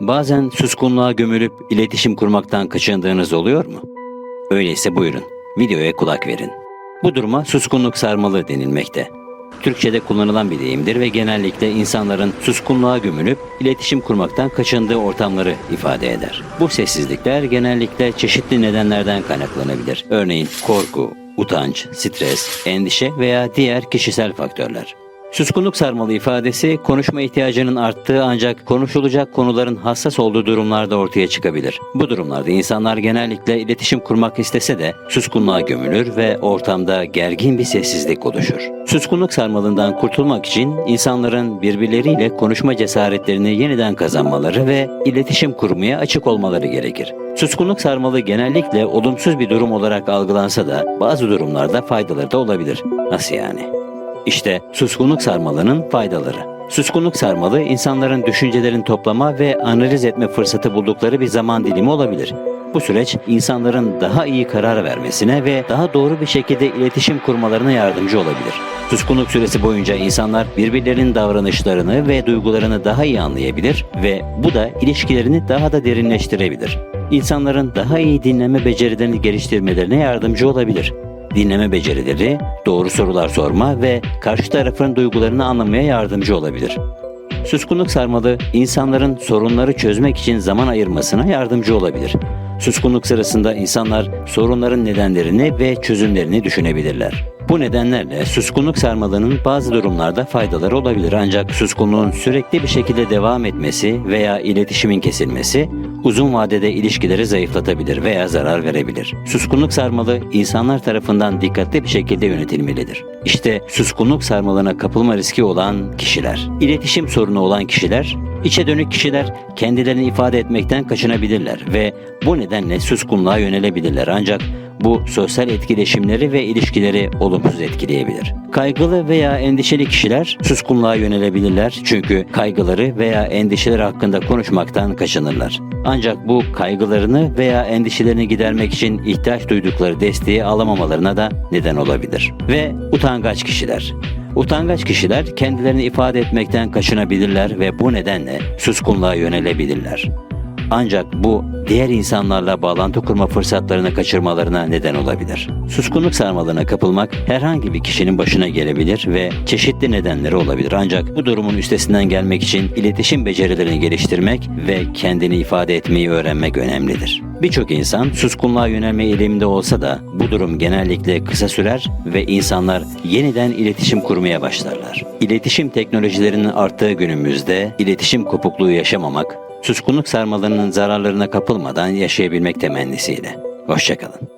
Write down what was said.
Bazen suskunluğa gömülüp iletişim kurmaktan kaçındığınız oluyor mu? Öyleyse buyurun, videoya kulak verin. Bu duruma suskunluk sarmalı denilmekte. Türkçe'de kullanılan bir deyimdir ve genellikle insanların suskunluğa gömülüp iletişim kurmaktan kaçındığı ortamları ifade eder. Bu sessizlikler genellikle çeşitli nedenlerden kaynaklanabilir. Örneğin korku, utanç, stres, endişe veya diğer kişisel faktörler. Suskunluk sarmalı ifadesi konuşma ihtiyacının arttığı ancak konuşulacak konuların hassas olduğu durumlarda ortaya çıkabilir. Bu durumlarda insanlar genellikle iletişim kurmak istese de suskunluğa gömülür ve ortamda gergin bir sessizlik oluşur. Suskunluk sarmalından kurtulmak için insanların birbirleriyle konuşma cesaretlerini yeniden kazanmaları ve iletişim kurmaya açık olmaları gerekir. Suskunluk sarmalı genellikle olumsuz bir durum olarak algılansa da bazı durumlarda faydaları da olabilir. Nasıl yani? İşte suskunluk sarmalının faydaları. Suskunluk sarmalı insanların düşüncelerini toplama ve analiz etme fırsatı buldukları bir zaman dilimi olabilir. Bu süreç insanların daha iyi karar vermesine ve daha doğru bir şekilde iletişim kurmalarına yardımcı olabilir. Suskunluk süresi boyunca insanlar birbirlerinin davranışlarını ve duygularını daha iyi anlayabilir ve bu da ilişkilerini daha da derinleştirebilir. İnsanların daha iyi dinleme becerilerini geliştirmelerine yardımcı olabilir dinleme becerileri, doğru sorular sorma ve karşı tarafın duygularını anlamaya yardımcı olabilir. Suskunluk sarmalı insanların sorunları çözmek için zaman ayırmasına yardımcı olabilir. Suskunluk sırasında insanlar sorunların nedenlerini ve çözümlerini düşünebilirler. Bu nedenlerle suskunluk sarmalının bazı durumlarda faydaları olabilir ancak suskunluğun sürekli bir şekilde devam etmesi veya iletişimin kesilmesi uzun vadede ilişkileri zayıflatabilir veya zarar verebilir. Suskunluk sarmalı insanlar tarafından dikkatli bir şekilde yönetilmelidir. İşte suskunluk sarmalına kapılma riski olan kişiler. İletişim sorunu olan kişiler, içe dönük kişiler kendilerini ifade etmekten kaçınabilirler ve bu nedenle suskunluğa yönelebilirler ancak bu sosyal etkileşimleri ve ilişkileri olumsuz etkileyebilir. Kaygılı veya endişeli kişiler suskunluğa yönelebilirler çünkü kaygıları veya endişeleri hakkında konuşmaktan kaçınırlar. Ancak bu kaygılarını veya endişelerini gidermek için ihtiyaç duydukları desteği alamamalarına da neden olabilir. Ve utangaç kişiler. Utangaç kişiler kendilerini ifade etmekten kaçınabilirler ve bu nedenle suskunluğa yönelebilirler. Ancak bu diğer insanlarla bağlantı kurma fırsatlarını kaçırmalarına neden olabilir. Suskunluk sarmalına kapılmak herhangi bir kişinin başına gelebilir ve çeşitli nedenleri olabilir. Ancak bu durumun üstesinden gelmek için iletişim becerilerini geliştirmek ve kendini ifade etmeyi öğrenmek önemlidir. Birçok insan suskunluğa yönelme eğiliminde olsa da bu durum genellikle kısa sürer ve insanlar yeniden iletişim kurmaya başlarlar. İletişim teknolojilerinin arttığı günümüzde iletişim kopukluğu yaşamamak suskunluk sarmalarının zararlarına kapılmadan yaşayabilmek temennisiyle. Hoşçakalın.